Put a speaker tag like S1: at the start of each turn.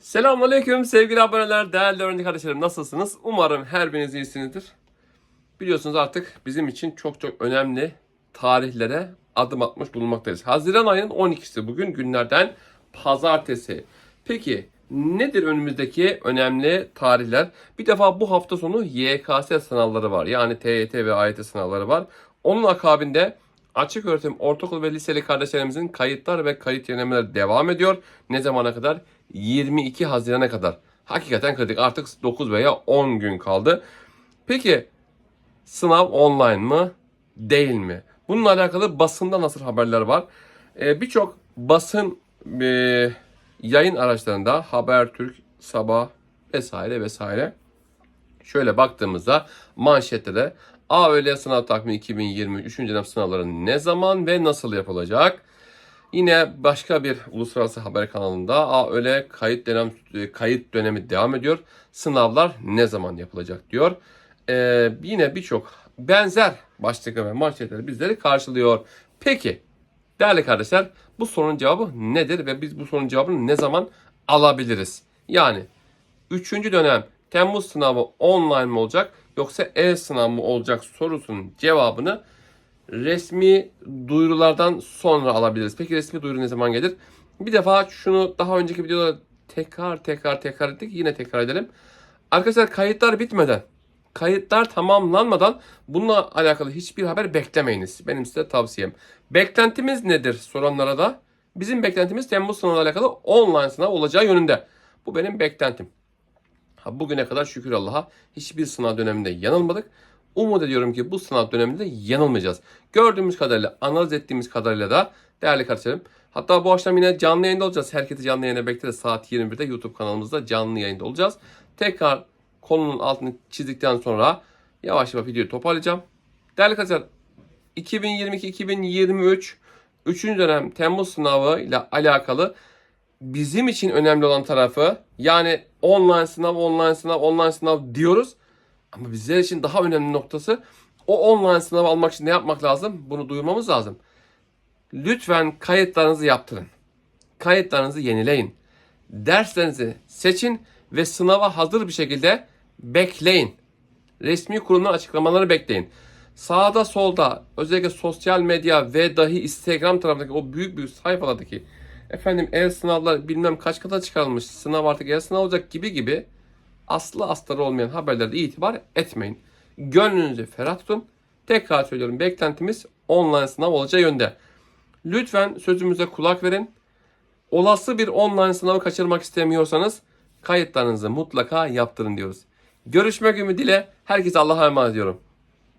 S1: Selamünaleyküm sevgili aboneler, değerli öğrenci kardeşlerim nasılsınız? Umarım her biriniz iyisinizdir. Biliyorsunuz artık bizim için çok çok önemli tarihlere adım atmış bulunmaktayız. Haziran ayının 12'si bugün günlerden pazartesi. Peki nedir önümüzdeki önemli tarihler? Bir defa bu hafta sonu YKS sınavları var. Yani TYT ve AYT sınavları var. Onun akabinde Açık öğretim ortaokul ve liseli kardeşlerimizin kayıtlar ve kayıt yenilemeleri devam ediyor. Ne zamana kadar? 22 Haziran'a kadar. Hakikaten kritik. Artık 9 veya 10 gün kaldı. Peki sınav online mı? Değil mi? Bununla alakalı basında nasıl haberler var? Ee, Birçok basın e, yayın araçlarında Habertürk, Sabah vesaire vesaire Şöyle baktığımızda manşette de AÖL sınav takvimi 2020 3. dönem sınavları ne zaman ve nasıl yapılacak? Yine başka bir uluslararası haber kanalında AÖL kayıt dönem kayıt dönemi devam ediyor. Sınavlar ne zaman yapılacak diyor. Ee, yine birçok benzer başlıklar ve manşetler bizleri karşılıyor. Peki değerli kardeşler bu sorunun cevabı nedir ve biz bu sorunun cevabını ne zaman alabiliriz? Yani Üçüncü dönem Temmuz sınavı online mi olacak yoksa e-sınav mı olacak sorusunun cevabını resmi duyurulardan sonra alabiliriz. Peki resmi duyuru ne zaman gelir? Bir defa şunu daha önceki videoda tekrar tekrar tekrar ettik. Yine tekrar edelim. Arkadaşlar kayıtlar bitmeden, kayıtlar tamamlanmadan bununla alakalı hiçbir haber beklemeyiniz. Benim size tavsiyem. Beklentimiz nedir soranlara da? Bizim beklentimiz Temmuz sınavıyla alakalı online sınav olacağı yönünde. Bu benim beklentim. Ha, bugüne kadar şükür Allah'a hiçbir sınav döneminde yanılmadık. Umut ediyorum ki bu sınav döneminde yanılmayacağız. Gördüğümüz kadarıyla, analiz ettiğimiz kadarıyla da değerli kardeşlerim. Hatta bu akşam yine canlı yayında olacağız. Herkesi canlı yayına bekleriz. Saat 21'de YouTube kanalımızda canlı yayında olacağız. Tekrar konunun altını çizdikten sonra yavaş yavaş videoyu toparlayacağım. Değerli arkadaşlar 2022-2023 3. dönem Temmuz sınavı ile alakalı bizim için önemli olan tarafı yani online sınav, online sınav, online sınav diyoruz. Ama bizler için daha önemli noktası o online sınavı almak için ne yapmak lazım? Bunu duyurmamız lazım. Lütfen kayıtlarınızı yaptırın. Kayıtlarınızı yenileyin. Derslerinizi seçin ve sınava hazır bir şekilde bekleyin. Resmi kurumların açıklamaları bekleyin. Sağda solda özellikle sosyal medya ve dahi Instagram tarafındaki o büyük büyük sayfalardaki efendim el sınavlar bilmem kaç kata çıkarılmış sınav artık el sınav olacak gibi gibi aslı astarı olmayan haberlerde itibar etmeyin. Gönlünüzü ferah tutun. Tekrar söylüyorum beklentimiz online sınav olacağı yönde. Lütfen sözümüze kulak verin. Olası bir online sınavı kaçırmak istemiyorsanız kayıtlarınızı mutlaka yaptırın diyoruz. Görüşmek ümidiyle herkese Allah'a emanet ediyorum.